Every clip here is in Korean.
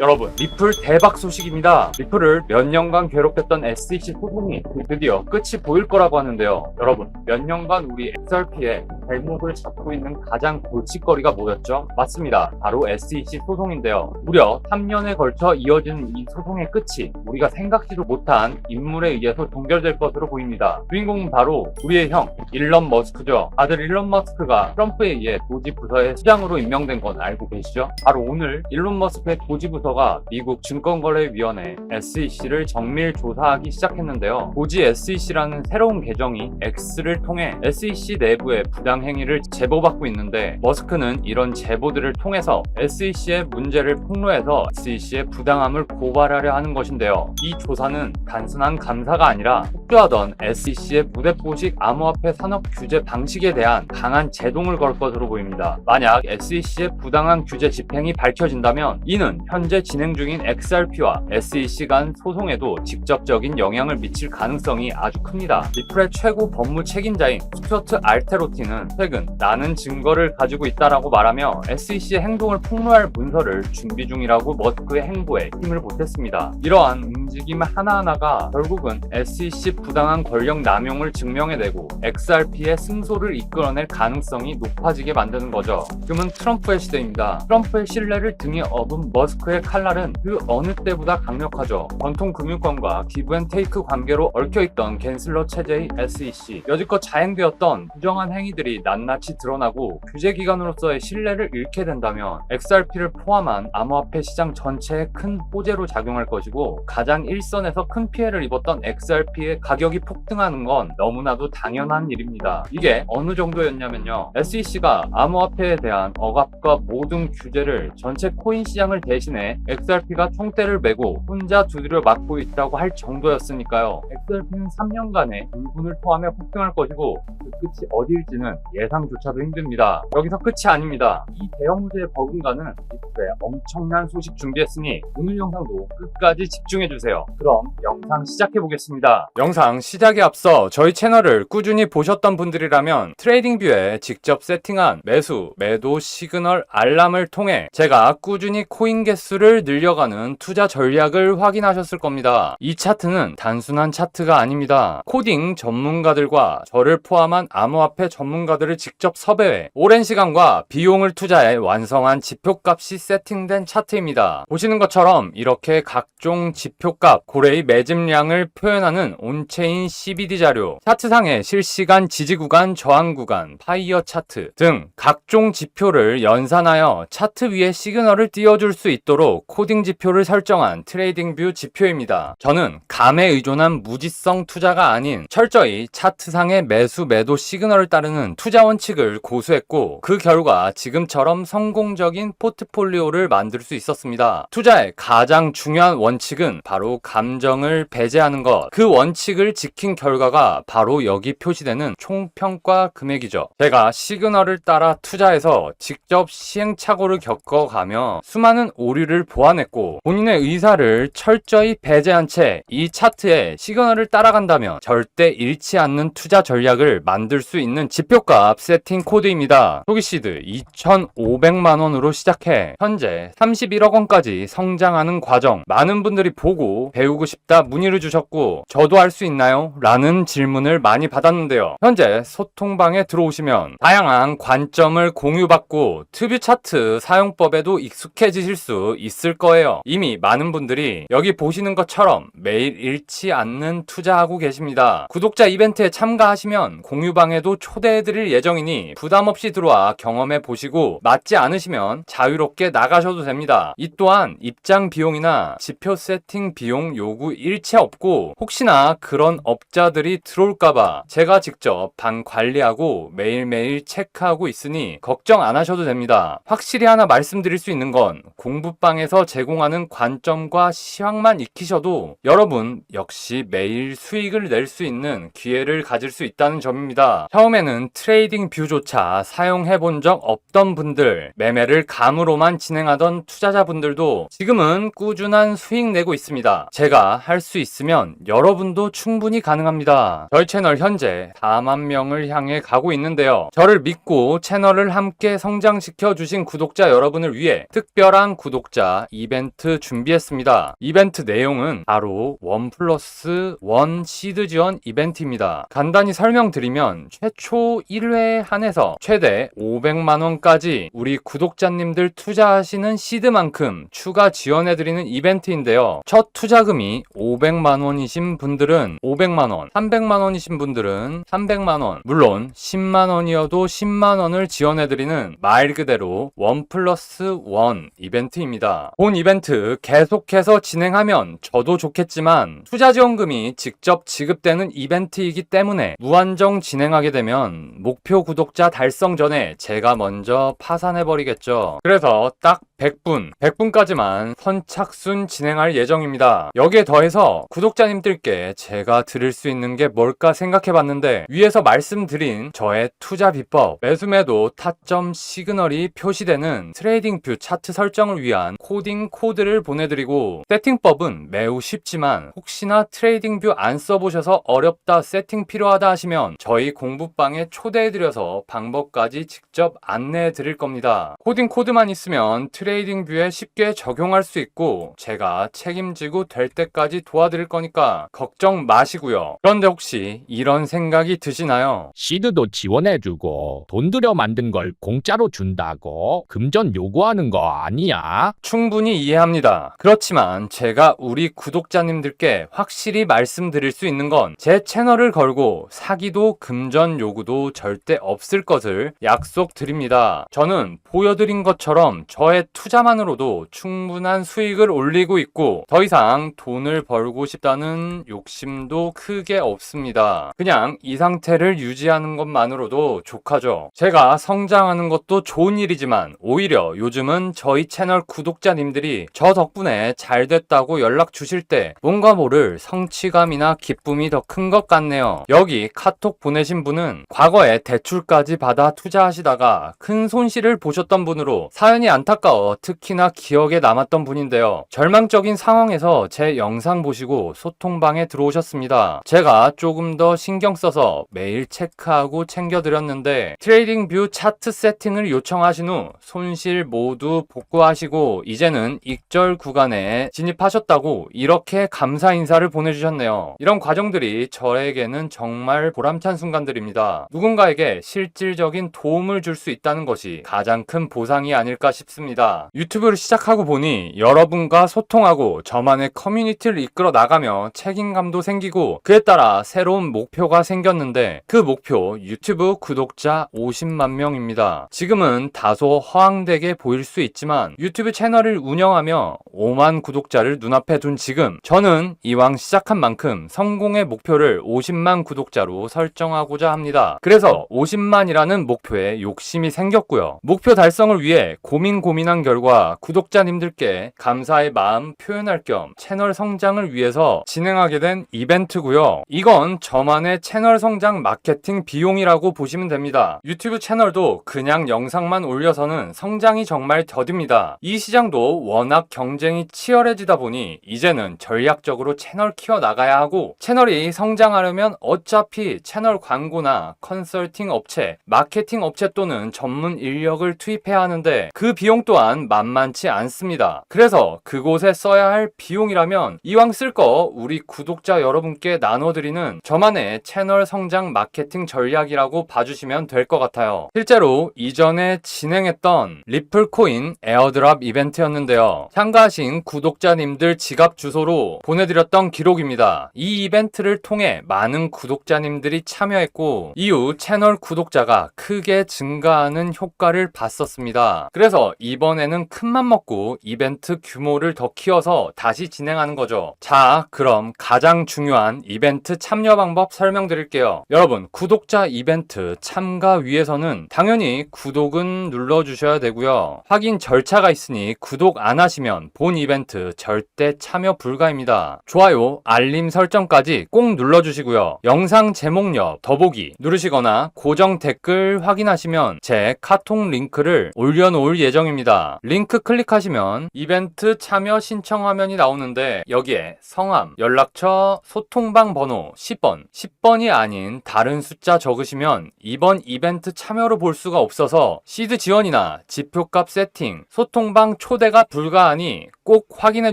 여러분 리플 대박 소식입니다. 리플을 몇 년간 괴롭혔던 SEC 소송이 드디어 끝이 보일 거라고 하는데요. 여러분 몇 년간 우리 XRP의 발목을 잡고 있는 가장 골칫거리가 뭐였죠? 맞습니다. 바로 SEC 소송인데요. 무려 3년에 걸쳐 이어지는 이 소송의 끝이 우리가 생각지도 못한 인물에 의해서 종결될 것으로 보입니다. 주인공은 바로 우리의 형 일론 머스크죠. 아들 일론 머스크가 트럼프에 의해 도지 부서의 수장으로 임명된 건 알고 계시죠? 바로 오늘 일론 머스크의 도지 부서 가 미국 증권거래위원회 SEC를 정밀 조사하기 시작했는데요. 도지 SEC라는 새로운 계정이 X를 통해 SEC 내부의 부당 행위를 제보받고 있는데 머스크는 이런 제보들을 통해서 SEC의 문제를 폭로해서 SEC의 부당함을 고발하려 하는 것인데요. 이 조사는 단순한 감사가 아니라 폭주하던 SEC의 무대포식 암호화폐 산업 규제 방식에 대한 강한 제동을 걸 것으로 보입니다. 만약 SEC의 부당한 규제 집행이 밝혀진다면 이는 현재 진행 중인 XRP와 SEC 간 소송에도 직접적인 영향을 미칠 가능성이 아주 큽니다. 리플의 최고 법무 책임자인 스튜어트 알테로티는 최근 나는 증거를 가지고 있다라고 말하며 SEC의 행동을 폭로할 문서를 준비 중이라고 머스크의 행보에 힘을 보탰습니다. 이러한 움직임 하나하나가 결국은 SEC 부당한 권력 남용을 증명해내고 XRP의 승소를 이끌어낼 가능성이 높아지게 만드는 거죠. 지금은 트럼프의 시대입니다. 트럼프의 신뢰를 등에 업은 머스크의 칼날은 그 어느 때보다 강력하죠. 전통 금융권과 기브앤테이크 관계로 얽혀있던 겐슬러 체제의 SEC 여지껏 자행되었던 부정한 행위들이 낱낱이 드러나고 규제기관으로서의 신뢰를 잃게 된다면 XRP를 포함한 암호화폐 시장 전체에 큰 호재로 작용할 것이고 가장 일선에서 큰 피해를 입었던 XRP의 가격이 폭등하는 건 너무나도 당연한 일입니다. 이게 어느 정도였냐면요. SEC가 암호화폐에 대한 억압과 모든 규제를 전체 코인 시장을 대신해 XRP가 총대를 메고 혼자 두드려 맞고 있다고 할 정도였으니까요. XRP는 3년간의 불분을 포함해 폭등할 것이고 그 끝이 어디일지는 예상조차도 힘듭니다. 여기서 끝이 아닙니다. 이 대형 호재에 버금가는 리플에 엄청난 소식 준비했으니 오늘 영상도 끝까지 집중해주세요. 그럼 영상 시작해보겠습니다. 영상 시작에 앞서 저희 채널을 꾸준히 보셨던 분들이라면 트레이딩뷰에 직접 세팅한 매수, 매도 시그널 알람을 통해 제가 꾸준히 코인 개수를 늘려가는 투자 전략을 확인하셨을 겁니다. 이 차트는 단순한 차트가 아닙니다. 코딩 전문가들과 저를 포함한 암호화폐 전문가들을 직접 섭외해 오랜 시간과 비용을 투자해 완성한 지표값이 세팅된 차트입니다. 보시는 것처럼 이렇게 각종 지표값, 고래의 매집량을 표현하는 온 체인 CBD 자료, 차트상의 실시간 지지 구간, 저항 구간, 파이어 차트 등 각종 지표를 연산하여 차트 위에 시그널을 띄워줄 수 있도록 코딩 지표를 설정한 트레이딩뷰 지표입니다. 저는 감에 의존한 무지성 투자가 아닌 철저히 차트상의 매수 매도 시그널을 따르는 투자 원칙을 고수했고 그 결과 지금처럼 성공적인 포트폴리오를 만들 수 있었습니다. 투자의 가장 중요한 원칙은 바로 감정을 배제하는 것. 그 원칙 을 지킨 결과가 바로 여기 표시되는 총평가 금액이죠. 제가 시그널을 따라 투자해서 직접 시행착오를 겪어가며 수많은 오류를 보완했고 본인의 의사를 철저히 배제한 채 이 차트에 시그널을 따라간다면 절대 잃지 않는 투자 전략을 만들 수 있는 지표값 세팅 코드입니다. 소기시드 2,500만원으로 시작해 현재 31억 원까지 성장하는 과정 많은 분들이 보고 배우고 싶다 문의를 주셨고 저도 할 수 있나요? 라는 질문을 많이 받았는데요. 현재 소통방에 들어오시면 다양한 관점을 공유받고 튜브 차트 사용법에도 익숙해지실 수 있을 거예요. 이미 많은 분들이 여기 보시는 것처럼 매일 잃지 않는 투자하고 계십니다. 구독자 이벤트에 참가하시면 공유방에도 초대해드릴 예정이니 부담 없이 들어와 경험해 보시고 맞지 않으시면 자유롭게 나가셔도 됩니다. 이 또한 입장 비용이나 지표 세팅 비용 요구 일체 없고 혹시나 그런 업자들이 들어올까봐 제가 직접 방 관리하고 매일매일 체크하고 있으니 걱정 안 하셔도 됩니다. 확실히 하나 말씀드릴 수 있는 건 공부방에서 제공하는 관점과 시황만 익히셔도 여러분 역시 매일 수익을 낼 수 있는 기회를 가질 수 있다는 점입니다. 처음에는 트레이딩 뷰조차 사용해 본 적 없던 분들, 매매를 감으로만 진행하던 투자자분들도 지금은 꾸준한 수익 내고 있습니다. 제가 할 수 있으면 여러분도 충분히 가능합니다. 저희 채널 현재 4만 명을 향해 가고 있는데요. 저를 믿고 채널을 함께 성장시켜 주신 구독자 여러분을 위해 특별한 구독자 이벤트 준비했습니다. 이벤트 내용은 바로 원 플러스 원 시드 지원 이벤트입니다. 간단히 설명드리면 최초 1회에 한해서 최대 500만 원까지 우리 구독자님들 투자하시는 시드만큼 추가 지원해드리는 이벤트인데요. 첫 투자금이 500만 원이신 분들은 500만 원, 300만 원이신 분들은 300만 원, 물론 10만 원이어도 10만 원을 지원해드리는 말 그대로 원 플러스 원 이벤트입니다. 본 이벤트 계속해서 진행하면 저도 좋겠지만 투자 지원금이 직접 지급되는 이벤트이기 때문에 무한정 진행하게 되면 목표 구독자 달성 전에 제가 먼저 파산해버리겠죠. 그래서 딱 100분, 100분까지만 선착순 진행할 예정입니다. 여기에 더해서 구독자님들께 제가 드릴 수 있는 게 뭘까 생각해 봤는데 위에서 말씀드린 저의 투자 비법, 매수매도 타점 시그널이 표시되는 트레이딩 뷰 차트 설정을 위한 코딩 코드를 보내드리고 세팅법은 매우 쉽지만 혹시나 트레이딩 뷰 안 써보셔서 어렵다 세팅 필요하다 하시면 저희 공부방에 초대해드려서 방법까지 직접 안내해 드릴 겁니다. 코딩 코드만 있으면 트레이딩 뷰에 쉽게 적용할 수 있고 제가 책임지고 될 때까지 도와드릴 거니까 걱정 마시고요. 그런데 혹시 이런 생각이 드시나요? 시드도 지원해주고 돈 들여 만든 걸 공짜로 준다고 금전 요구하는 거 아니야? 충분히 이해합니다. 그렇지만 제가 우리 구독자님들께 확실히 말씀드릴 수 있는 건 제 채널을 걸고 사기도 금전 요구도 절대 없을 것을 약속드립니다. 저는 보여드린 것처럼 저의 투 자만으로도 충분한 수익을 올리고 있고 더 이상 돈을 벌고 싶다는 욕심도 크게 없습니다. 그냥 이 상태를 유지하는 것만으로도 족하죠. 제가 성장하는 것도 좋은 일이지만 오히려 요즘은 저희 채널 구독자님들이 저 덕분에 잘 됐다고 연락 주실 때 뭔가 모를 성취감이나 기쁨이 더 큰 것 같네요. 여기 카톡 보내신 분은 과거에 대출까지 받아 투자하시다가 큰 손실을 보셨던 분으로 사연이 안타까워 특히나 기억에 남았던 분인데요. 절망적인 상황에서 제 영상 보시고 소통방에 들어오셨습니다. 제가 조금 더 신경 써서 매일 체크하고 챙겨드렸는데 트레이딩 뷰 차트 세팅을 요청하신 후 손실 모두 복구하시고 이제는 익절 구간에 진입하셨다고 이렇게 감사 인사를 보내주셨네요. 이런 과정들이 저에게는 정말 보람찬 순간들입니다. 누군가에게 실질적인 도움을 줄 수 있다는 것이 가장 큰 보상이 아닐까 싶습니다. 유튜브를 시작하고 보니 여러분과 소통하고 저만의 커뮤니티를 이끌어 나가며 책임감도 생기고 그에 따라 새로운 목표가 생겼는데 그 목표 유튜브 구독자 50만 명입니다. 지금은 다소 허황되게 보일 수 있지만 유튜브 채널을 운영하며 5만 구독자를 눈앞에 둔 지금 저는 이왕 시작한 만큼 성공의 목표를 50만 구독자로 설정하고자 합니다. 그래서 50만이라는 목표에 욕심이 생겼고요. 목표 달성을 위해 고민 고민한 결과 구독자님들께 감사의 마음 표현할 겸 채널 성장을 위해서 진행하게 된 이벤트고요. 이건 저만의 채널 성장 마케팅 비용이라고 보시면 됩니다. 유튜브 채널도 그냥 영상만 올려서는 성장이 정말 더딥니다. 이 시장도 워낙 경쟁이 치열해지다 보니 이제는 전략적으로 채널 키워 나가야 하고 채널이 성장하려면 어차피 채널 광고나 컨설팅 업체, 마케팅 업체 또는 전문 인력을 투입해야 하는데 그 비용 또한 만만치 않습니다. 그래서 그곳에 써야 할 비용이라면 이왕 쓸 거 우리 구독자 여러분께 나눠드리는 저만의 채널 성장 마케팅 전략이라고 봐주시면 될 것 같아요. 실제로 이전에 진행했던 리플코인 에어드랍 이벤트였는데요. 참가하신 구독자님들 지갑 주소로 보내드렸던 기록입니다. 이 이벤트를 통해 많은 구독자님들이 참여했고 이후 채널 구독자가 크게 증가하는 효과를 봤었습니다. 그래서 이번에 는 큰맘 먹고 이벤트 규모를 더 키워서 다시 진행하는 거죠. 자, 그럼 가장 중요한 이벤트 참여 방법 설명드릴게요. 여러분, 구독자 이벤트 참가 위해서는 당연히 구독은 눌러주셔야 되고요. 확인 절차가 있으니 구독 안 하시면 본 이벤트 절대 참여 불가입니다. 좋아요, 알림 설정까지 꼭 눌러주시고요. 영상 제목 옆 더보기 누르시거나 고정 댓글 확인하시면 제 카톡 링크를 올려놓을 예정입니다. 링크 클릭하시면 이벤트 참여 신청 화면이 나오는데 여기에 성함, 연락처, 소통방 번호 10번, 10번이 아닌 다른 숫자 적으시면 이번 이벤트 참여로 볼 수가 없어서 시드 지원이나 지표값 세팅, 소통방 초대가 불가하니 꼭 확인해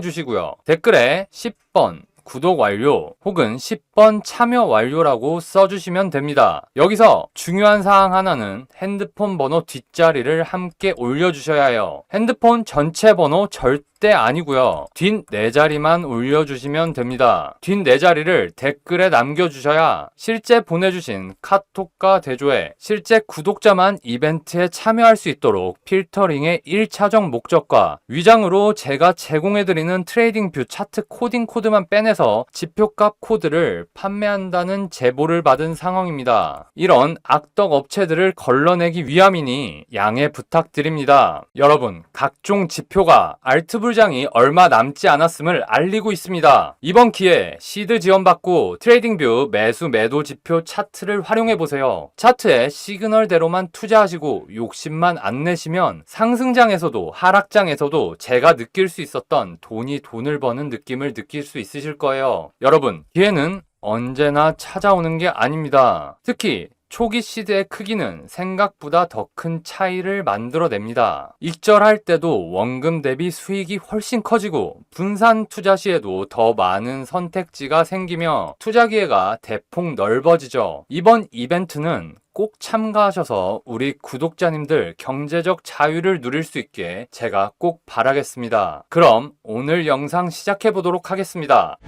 주시고요. 댓글에 10번 구독 완료 혹은 10번 참여 완료라고 써주시면 됩니다. 여기서 중요한 사항 하나는 핸드폰 번호 뒷자리를 함께 올려주셔야 해요. 핸드폰 전체 번호 절대 아니고요. 뒷 네 자리만 올려주시면 됩니다. 뒷 네 자리를 댓글에 남겨주셔야 실제 보내주신 카톡과 대조에 실제 구독자만 이벤트에 참여할 수 있도록 필터링의 1차적 목적과 위장으로 제가 제공해드리는 트레이딩 뷰 차트 코딩 코드만 빼내서 지표값 코드를 판매한다는 제보를 받은 상황입니다. 이런 악덕 업체들을 걸러내기 위함이니 양해 부탁드립니다. 여러분, 각종 지표가 알트 불장이 얼마 남지 않았음을 알리고 있습니다. 이번 기회에 시드 지원받고 트레이딩뷰 매수 매도 지표 차트를 활용해보세요. 차트에 시그널대로만 투자하시고 욕심만 안 내시면 상승장에서도 하락장에서도 제가 느낄 수 있었던 돈이 돈을 버는 느낌을 느낄 수 있으실 거예요. 여러분, 기회는 언제나 찾아오는 게 아닙니다. 특히 초기 시드의 크기는 생각보다 더 큰 차이를 만들어냅니다. 익절할 때도 원금 대비 수익이 훨씬 커지고 분산 투자 시에도 더 많은 선택지가 생기며 투자 기회가 대폭 넓어지죠. 이번 이벤트는 꼭 참가하셔서 우리 구독자님들 경제적 자유를 누릴 수 있게 제가 꼭 바라겠습니다. 그럼 오늘 영상 시작해 보도록 하겠습니다.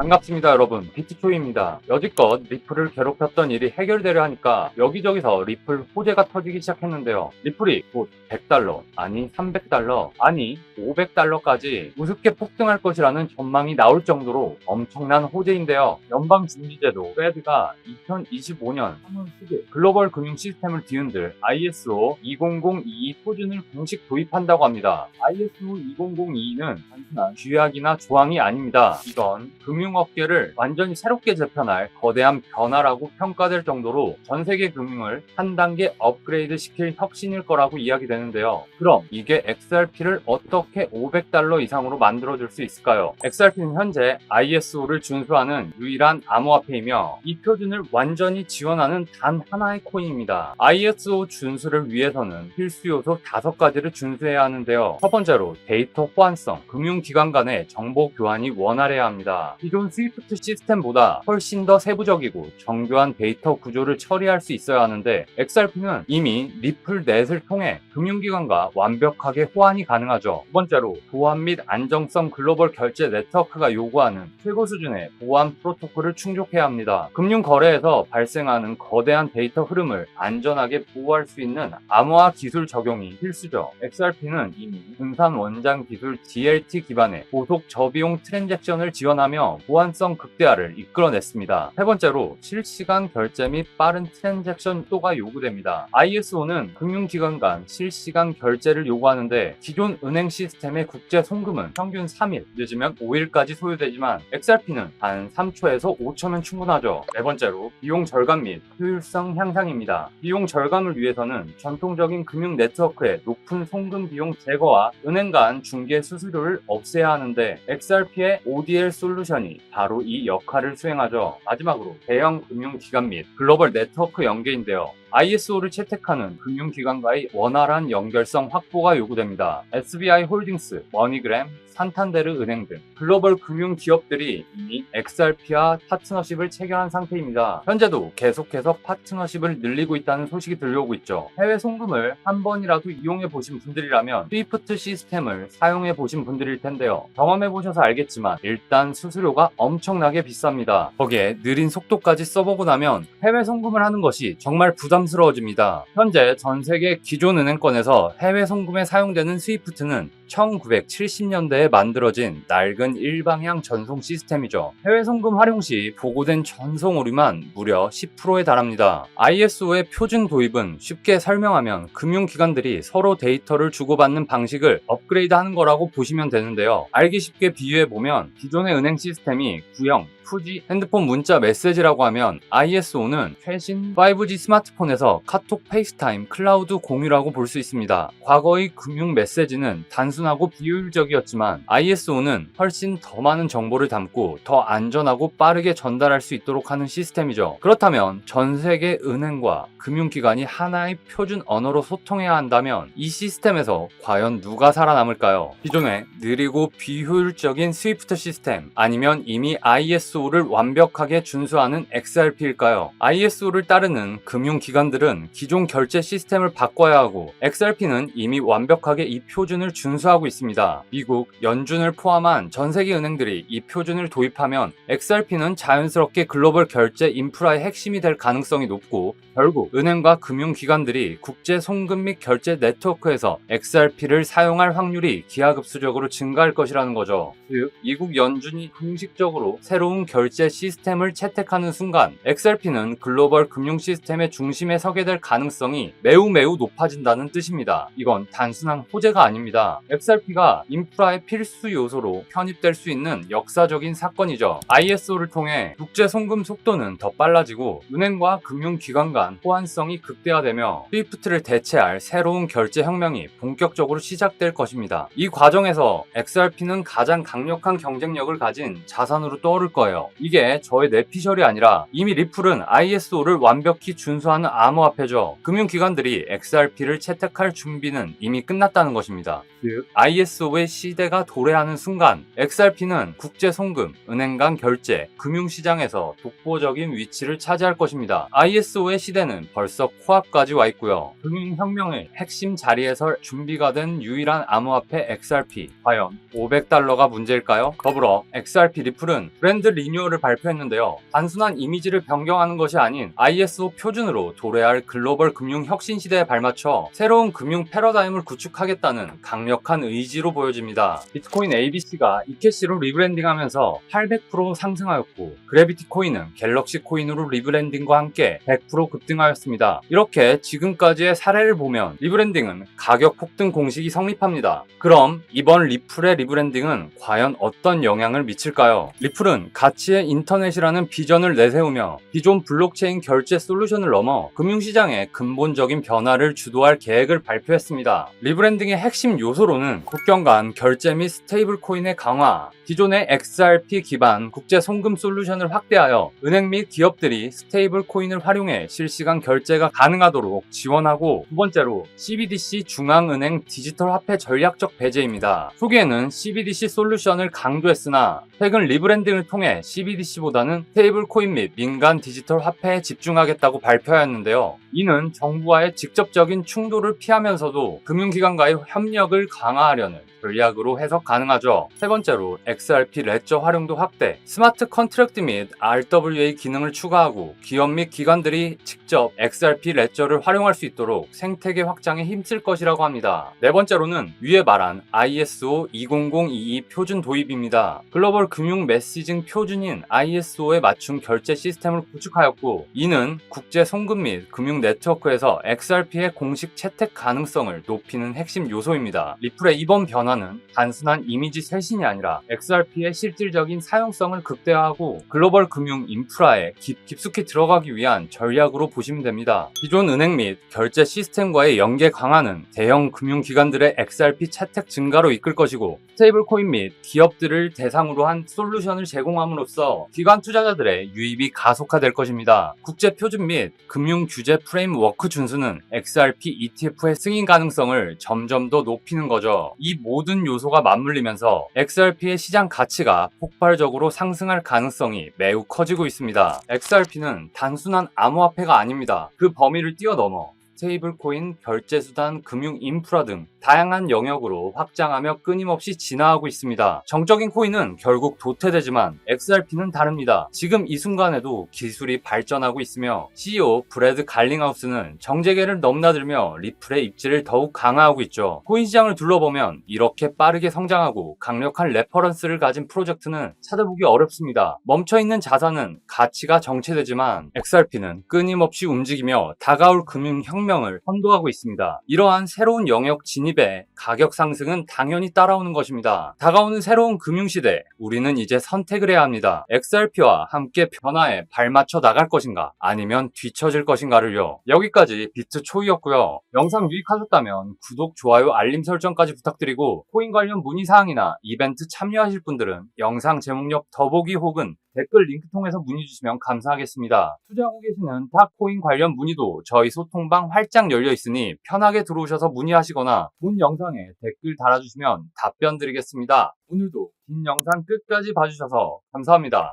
반갑습니다 여러분. 비트초이입니다. 여지껏 리플을 괴롭혔던 일이 해결되려 하니까 여기저기서 리플 호재가 터지기 시작했는데요. 리플이 곧 100달러 아니 300달러 아니 500달러까지 우습게 폭등할 것이라는 전망이 나올 정도로 엄청난 호재인데요. 연방준비제도 페드가 2025년 3월 10일 글로벌 금융 시스템을 뒤흔들 ISO 2002 표준을 공식 도입한다고 합니다. ISO 2002는 단순한 쥐약이나 조항이 아닙니다. 이건 금융 업계를 완전히 새롭게 재편할 거대한 변화라고 평가될 정도로 전 세계 금융을 한 단계 업그레이드 시킬 혁신일 거라고 이야기되는데요. 그럼 이게 XRP를 어떻게 500달러 이상으로 만들어줄 수 있을까요? XRP는 현재 ISO를 준수하는 유일한 암호화폐이며 이 표준을 완전히 지원하는 단 하나의 코인입니다. ISO 준수를 위해서는 필수 요소 5가지를 준수해야 하는데요. 첫 번째로 데이터 호환성, 금융기관 간의 정보 교환이 원활해야 합니다. 기존 스위프트 시스템보다 훨씬 더 세부적이고 정교한 데이터 구조를 처리할 수 있어야 하는데 XRP는 이미 리플 넷을 통해 금융기관과 완벽하게 호환이 가능하죠. 두 번째로 보안 및 안정성 글로벌 결제 네트워크가 요구하는 최고 수준의 보안 프로토콜을 충족해야 합니다. 금융 거래에서 발생하는 거대한 데이터 흐름을 안전하게 보호할 수 있는 암호화 기술 적용이 필수죠. XRP는 이미 분산 원장 기술 DLT 기반의 고속 저비용 트랜잭션을 지원하며 보안성 극대화를 이끌어냈습니다. 세 번째로 실시간 결제 및 빠른 트랜잭션 속도가 요구됩니다. ISO는 금융기관 간 실시간 결제를 요구하는데 기존 은행 시스템의 국제 송금은 평균 3일, 늦으면 5일까지 소요되지만 XRP는 한 3초에서 5초면 충분하죠. 네 번째로 비용 절감 및 효율성 향상입니다. 비용 절감을 위해서는 전통적인 금융 네트워크의 높은 송금 비용 제거와 은행 간 중개 수수료를 없애야 하는데 XRP의 ODL 솔루션이 바로 이 역할을 수행하죠. 마지막으로 대형 금융기관 및 글로벌 네트워크 연계인데요. ISO를 채택하는 금융기관과의 원활한 연결성 확보가 요구됩니다. SBI 홀딩스, 머니그램, 산탄데르 은행 등 글로벌 금융 기업들이 이미 XRP와 파트너십을 체결한 상태입니다. 현재도 계속해서 파트너십을 늘리고 있다는 소식이 들려오고 있죠. 해외 송금을 한 번이라도 이용해 보신 분들이라면 스위프트 시스템을 사용해 보신 분들일 텐데요. 경험해 보셔서 알겠지만 일단 수수료가 엄청나게 비쌉니다. 거기에 느린 속도까지 써보고 나면 해외 송금을 하는 것이 정말 부담스러워집니다. 현재 전 세계 기존 은행권에서 해외 송금에 사용되는 스위프트는 1970년대에 만들어진 낡은 일방향 전송 시스템이죠. 해외 송금 활용 시 보고된 전송 오류만 무려 10%에 달합니다. ISO의 표준 도입은 쉽게 설명하면 금융기관들이 서로 데이터를 주고받는 방식을 업그레이드 하는 거라고 보시면 되는데요. 알기 쉽게 비유해 보면 기존의 은행 시스템이 구형, 푸지, 핸드폰 문자 메시지라고 하면 ISO는 최신 5G 스마트폰에서 카톡, 페이스타임, 클라우드 공유라고 볼 수 있습니다. 과거의 금융 메시지는 단순 하고 비효율적이었지만 ISO는 훨씬 더 많은 정보를 담고 더 안전하고 빠르게 전달할 수 있도록 하는 시스템이죠. 그렇다면 전 세계 은행과 금융기관이 하나의 표준 언어로 소통해야 한다면 이 시스템에서 과연 누가 살아남을까요? 기존의 느리고 비효율적인 스위프트 시스템 아니면 이미 ISO를 완벽하게 준수하는 XRP일까요? ISO를 따르는 금융기관들은 기존 결제 시스템을 바꿔야 하고 XRP는 이미 완벽하게 이 표준을 준수하고 있습니다. 미국, 연준을 포함한 전 세계 은행들이 이 표준을 도입하면 XRP는 자연스럽게 글로벌 결제 인프라의 핵심이 될 가능성이 높고 결국 은행과 금융기관들이 국제 송금 및 결제 네트워크에서 XRP를 사용할 확률이 기하급수적으로 증가할 것이라는 거죠. 즉, 미국 연준이 공식적으로 새로운 결제 시스템을 채택하는 순간 XRP는 글로벌 금융 시스템의 중심에 서게 될 가능성이 매우 매우 높아진다는 뜻입니다. 이건 단순한 호재가 아닙니다. XRP가 인프라의 필수 요소로 편입될 수 있는 역사적인 사건이죠. ISO를 통해 국제 송금 속도는 더 빨라지고 은행과 금융기관 간 호환성이 극대화되며 스위프트를 대체할 새로운 결제 혁명이 본격적으로 시작될 것입니다. 이 과정에서 XRP는 가장 강력한 경쟁력을 가진 자산으로 떠오를 거예요. 이게 저의 내피셜이 아니라 이미 리플은 ISO를 완벽히 준수하는 암호화폐죠. 금융기관들이 XRP를 채택할 준비는 이미 끝났다는 것입니다. 즉, ISO의 시대가 도래하는 순간 XRP는 국제 송금, 은행 간 결제, 금융시장에서 독보적인 위치를 차지할 것입니다. ISO의 시대는 벌써 코앞까지 와 있고요. 금융혁명의 핵심 자리에 설 준비가 된 유일한 암호화폐 XRP. 과연 500달러가 문제일까요? 더불어 XRP 리플은 브랜드 리뉴얼을 발표했는데요. 단순한 이미지를 변경하는 것이 아닌 ISO 표준으로 도래할 글로벌 금융 혁신 시대에 발맞춰 새로운 금융 패러다임을 구축하겠다는 강력한 의지로 보여집니다. 비트코인 ABC가 이캐시로 리브랜딩하면서 800% 상승하였고 그래비티 코인은 갤럭시 코인으로 리브랜딩과 함께 100% 급등하였습니다. 이렇게 지금까지의 사례를 보면 리브랜딩은 가격 폭등 공식이 성립합니다. 그럼 이번 리플의 리브랜딩은 과연 어떤 영향을 미칠까요? 리플은 가치의 인터넷이라는 비전을 내세우며 기존 블록체인 결제 솔루션을 넘어 금융시장의 근본적인 변화를 주도할 계획을 발표했습니다. 리브랜딩의 핵심 요소로는 국경 간 결제 및 스테이블 코인의 강화, 기존의 XRP 기반 국제 송금 솔루션을 확대하여 은행 및 기업들이 스테이블 코인을 활용해 실시간 결제가 가능하도록 지원하고 두 번째로 CBDC 중앙은행 디지털 화폐 전략적 배제입니다. 초기에는 CBDC 솔루션을 강조했으나 최근 리브랜딩을 통해 CBDC보다는 스테이블 코인 및 민간 디지털 화폐에 집중하겠다고 발표하였는데요. 이는 정부와의 직접적인 충돌을 피하면서도 금융기관과의 협력을 강화 하려는 전략으로 해석 가능하죠. 세 번째로 XRP 레저 활용도 확대, 스마트 컨트랙트 및 RWA 기능을 추가하고 기업 및 기관들이 직접 XRP 레저를 활용할 수 있도록 생태계 확장에 힘쓸 것이라고 합니다. 네 번째로는 위에 말한 ISO 20022 표준 도입입니다. 글로벌 금융 메시징 표준인 ISO에 맞춘 결제 시스템을 구축하였고 이는 국제 송금 및 금융 네트워크에서 XRP의 공식 채택 가능성을 높이는 핵심 요소입니다. 리플의 이번 변화는 단순한 이미지 쇄신이 아니라 XRP의 실질적인 사용성을 극대화하고 글로벌 금융 인프라에 깊, 깊숙이 들어가기 위한 전략으로 보시면 됩니다. 기존 은행 및 결제 시스템과의 연계 강화는 대형 금융기관들의 XRP 채택 증가로 이끌 것이고 스테이블 코인 및 기업들을 대상으로 한 솔루션을 제공함으로써 기관 투자자들의 유입이 가속화될 것입니다. 국제 표준 및 금융 규제 프레임워크 준수는 XRP ETF의 승인 가능성을 점점 더 높이는 거죠. 이 모든 요소가 맞물리면서 XRP의 시장 가치가 폭발적으로 상승할 가능성이 매우 커지고 있습니다. XRP는 단순한 암호화폐가 아닙니다. 그 범위를 뛰어넘어 스테이블 코인, 결제 수단, 금융 인프라 등 다양한 영역으로 확장하며 끊임없이 진화하고 있습니다. 정적인 코인은 결국 도태되지만 XRP는 다릅니다. 지금 이 순간에도 기술이 발전하고 있으며 CEO 브래드 갈링하우스는 정재계를 넘나들며 리플의 입지를 더욱 강화하고 있죠. 코인 시장을 둘러보면 이렇게 빠르게 성장하고 강력한 레퍼런스를 가진 프로젝트는 찾아보기 어렵습니다. 멈춰있는 자산은 가치가 정체되지만 XRP는 끊임없이 움직이며 다가올 금융혁명을 선도하고 있습니다. 이러한 새로운 영역 진입 에 가격 상승은 당연히 따라오는 것입니다. 다가오는 새로운 금융시대, 우리는 이제 선택을 해야 합니다. XRP와 함께 변화에 발맞춰 나갈 것인가, 아니면 뒤처질 것인가를요. 여기까지 비트 초이였고요. 영상 유익하셨다면 구독, 좋아요, 알림 설정까지 부탁드리고 코인 관련 문의 사항이나 이벤트 참여하실 분들은 영상 제목 옆 더보기 혹은 댓글 링크 통해서 문의 주시면 감사하겠습니다. 투자하고 계시는 타 코인 관련 문의도 저희 소통방 활짝 열려 있으니 편하게 들어오셔서 문의하시거나 본 영상에 댓글 달아주시면 답변 드리겠습니다. 오늘도 긴 영상 끝까지 봐주셔서 감사합니다.